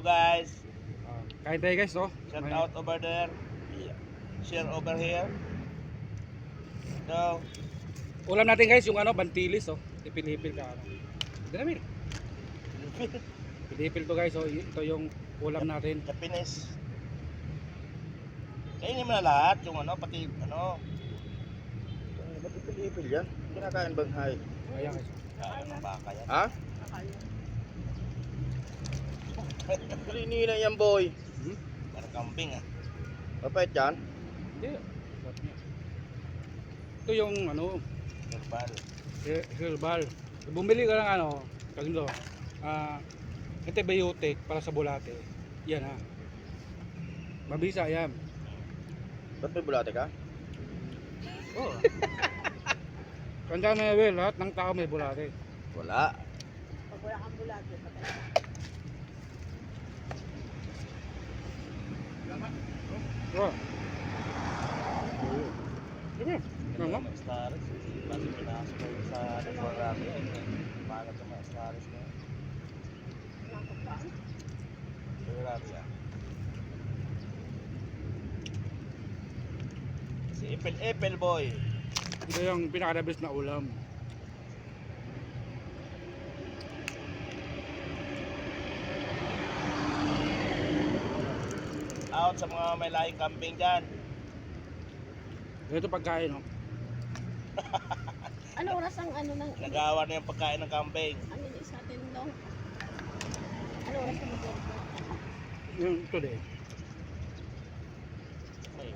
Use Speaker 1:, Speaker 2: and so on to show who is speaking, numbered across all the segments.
Speaker 1: So guys,
Speaker 2: kain tayo guys, no?
Speaker 1: shout
Speaker 2: May-
Speaker 1: out over there. Share over here. So,
Speaker 2: Ulam natin guys, yung ano, bantilis, oh. Ipil-ipil ka, ano. Dami. Ipil-ipil to guys, oh. Ito yung ulam natin.
Speaker 1: Japanese. Kainin mo na lahat, yung ano, pati ano. Ba't ipil-ipil yan? Kinakain bang hay?
Speaker 2: Ayan guys.
Speaker 1: Kain ng baka yan.
Speaker 3: Ha? Kalinina yan boy.
Speaker 2: Hmm?
Speaker 1: Parang kambing ah.
Speaker 3: Mapait yan?
Speaker 2: Hindi. Ito yung ano,
Speaker 1: Herbal.
Speaker 2: he- herbal. Bumili ka ng ano, kagando, ah, antibiotic para sa bulate. Yan ha. Mabisa yan.
Speaker 3: Ba't may bulate ka?
Speaker 2: Oo. Tanda na Will, lahat ng tao may bulate.
Speaker 3: Wala.
Speaker 4: Pag wala kang bulate, patay
Speaker 2: Oh. Diba?
Speaker 1: Ano? Mga stars. Kasi pinasok ko sa nagwarami. Pangat yung mga stars na. Grabe ah. Si Ipil boy.
Speaker 2: Ito yung pinakadabis na ulam.
Speaker 1: Out sa mga may lahing kambing dyan.
Speaker 2: Ito pagkain, oh.
Speaker 4: Ano oras ang ano ng
Speaker 1: Nagawa na yung pagkain ng kambing.
Speaker 4: ano ni sa atin daw? Ano oras ang mag
Speaker 2: Yung today.
Speaker 1: Ay?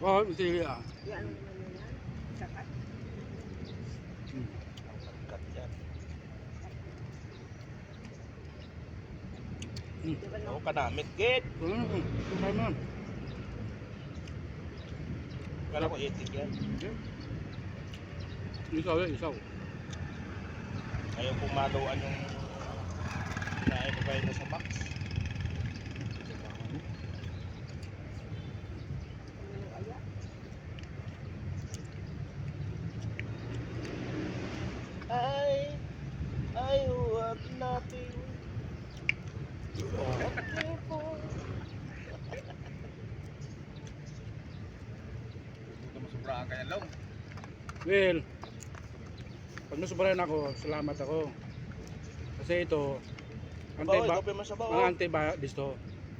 Speaker 2: Oh, sige ah.
Speaker 4: Yung yan? Sakat.
Speaker 2: Hmm.
Speaker 1: Ang pagkat yan.
Speaker 2: Hmm.
Speaker 4: Di ba
Speaker 1: Oo
Speaker 4: no?
Speaker 1: ka namit, git.
Speaker 2: Mm, mm. Kumain mo.
Speaker 1: Kala ko itik yan.
Speaker 2: Isaw yan, isaw.
Speaker 1: Ayaw kong maluan yung kinain ko kayo na sa Max.
Speaker 4: Ano kaya?
Speaker 1: Ay, ay huwag natin.
Speaker 3: Ito masubrahan ka yan long.
Speaker 2: Well, pag nasubrayan ako, salamat ako. Kasi ito,
Speaker 1: Sabaw,
Speaker 2: anti
Speaker 1: ikaw mo sa
Speaker 2: mga
Speaker 1: bao.
Speaker 2: antibiotics to.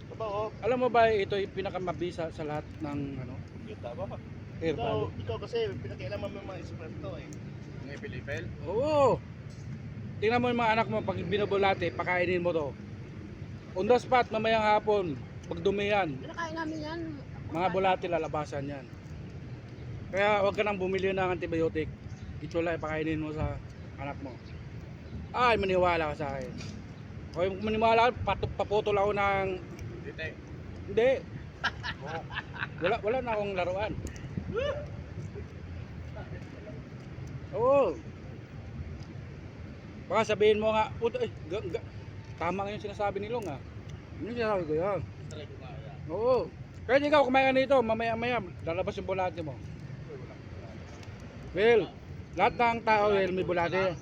Speaker 1: Sabaw,
Speaker 2: Alam mo ba, ito yung pinakamabisa sa lahat ng ano,
Speaker 1: kita ba? Ikaw,
Speaker 2: herbal.
Speaker 1: ikaw kasi pinakialaman mo yung mga eksperto eh.
Speaker 3: Ang ipil-ipil.
Speaker 2: Oo. Tingnan mo yung mga anak mo, pag binubulate, pakainin mo to. On the spot, mamayang hapon, pag dumi yan,
Speaker 4: Pinakain namin yan.
Speaker 2: mga bulate lalabasan yan. Kaya huwag ka nang bumili ng antibiotic. Itsula, pakainin mo sa anak mo. Ay, maniwala ka sa akin. O yung maniwala ka, pat- paputol ako ng...
Speaker 3: Dite.
Speaker 2: Hindi. Wala, wala na akong laruan. Oo. Baka sabihin mo nga, puto, eh, ga, ga, tama nga yung sinasabi ni Long ah. Yun yung sinasabi ko yan. Oo. Kaya ikaw kumain ka nito, mamaya-maya, lalabas yung bulate mo. Well, lahat ng tao, well, may bulate.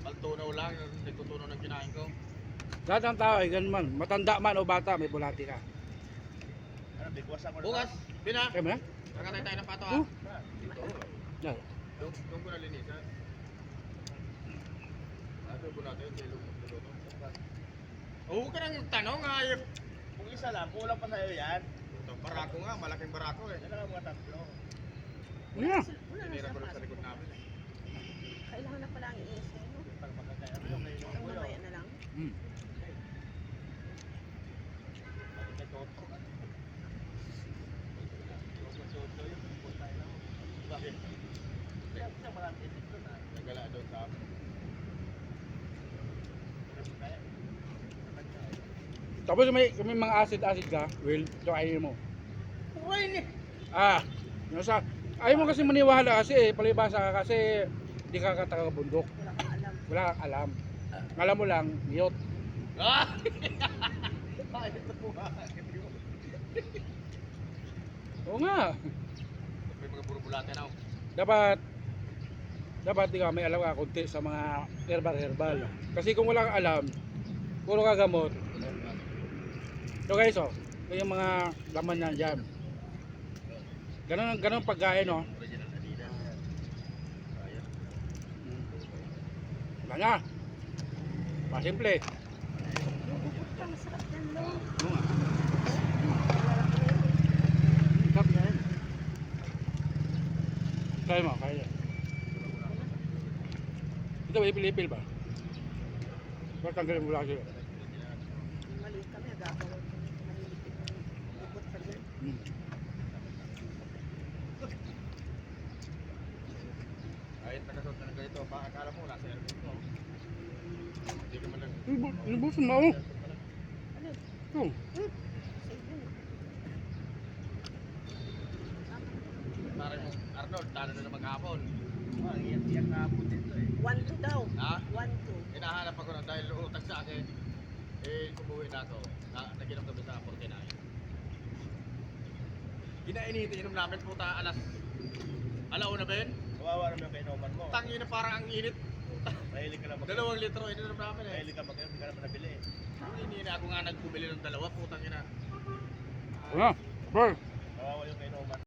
Speaker 3: Paltunaw lang, nagtutunaw ng kinain ko.
Speaker 2: Lahat ng tao, ay ganun man. Matanda man o bata, may bulate ka.
Speaker 1: Ano, bigwas ako na.
Speaker 3: Bukas, Bina,
Speaker 2: Kaya mo na?
Speaker 3: nakatay tayo ng pato ha.
Speaker 2: Oh.
Speaker 3: Dito.
Speaker 2: Yan.
Speaker 3: Doon doon ko nalinis ha. Ato ko natin, silo mo dito. Oo ka nang tanong nga. eh.
Speaker 1: Kung isa lang, kulang pa sa'yo yan.
Speaker 3: Ito, barako nga, malaking barako eh.
Speaker 1: Yan lang ang mga tatlo.
Speaker 4: Wala
Speaker 3: Tinira ko lang sa likod namin eh.
Speaker 4: Kailangan na pala ang Ang mamaya na lang.
Speaker 2: Mm.
Speaker 1: Ah.
Speaker 3: Nagala doon sa amin.
Speaker 2: Tapos may, may mga acid-acid ka, well, ito kainin mo.
Speaker 3: Uy, ni.
Speaker 2: Ah, nasa, ayaw mo kasi maniwala kasi, eh, palibasa ka kasi hindi ka kataga bundok.
Speaker 4: Wala kang alam.
Speaker 2: Alam. Mo lang, mute.
Speaker 3: Ah!
Speaker 2: Oo nga.
Speaker 3: May mga burbulate na. oh.
Speaker 2: Dapat, dapat di ka may alam ka kunti sa mga herbal-herbal. Kasi kung wala kang alam, Puro kagamot. So guys, oh. Yung mga laman niya dyan. Ganun, ganun ang pagkain, oh.
Speaker 3: Original Adidas.
Speaker 2: Wala na. Pasimple.
Speaker 4: No?
Speaker 2: Kaya mo, kaya. Ito ba, ipil-ipil ba? Ba't tanggalin mo lang sila?
Speaker 4: Maliit kami, agagawa ko. Maliit. Bukod pa dyan.
Speaker 2: Hmm.
Speaker 3: Kahit nakasuot ka ng ganito, pa akala mo nasa airport mo. Hindi
Speaker 2: na ako.
Speaker 4: Ano?
Speaker 2: Ito.
Speaker 3: Parang Arnold, talo na naman kahapon. Ah, iyak-iyak kahapon dito eh.
Speaker 4: One two daw.
Speaker 3: Ha?
Speaker 4: One two.
Speaker 3: Hinahanap ako na dahil utang sa akin. Eh, kumuwi na ako. Na, naginom kami sa 49. Ginainiti, inom namin puta alas alauna ba yun?
Speaker 1: Kawawa naman yung kainuman mo.
Speaker 3: Tangin na parang ang init.
Speaker 1: Mahilig ka na mag-
Speaker 3: Dalawang litro, ininom namin eh.
Speaker 1: Mahilig ka mag- Hindi ka naman nabili eh.
Speaker 3: Hindi na ako nga nagpumili ng dalawa, putang ina.
Speaker 2: Ano? Bro. Kawawa yung kainuman.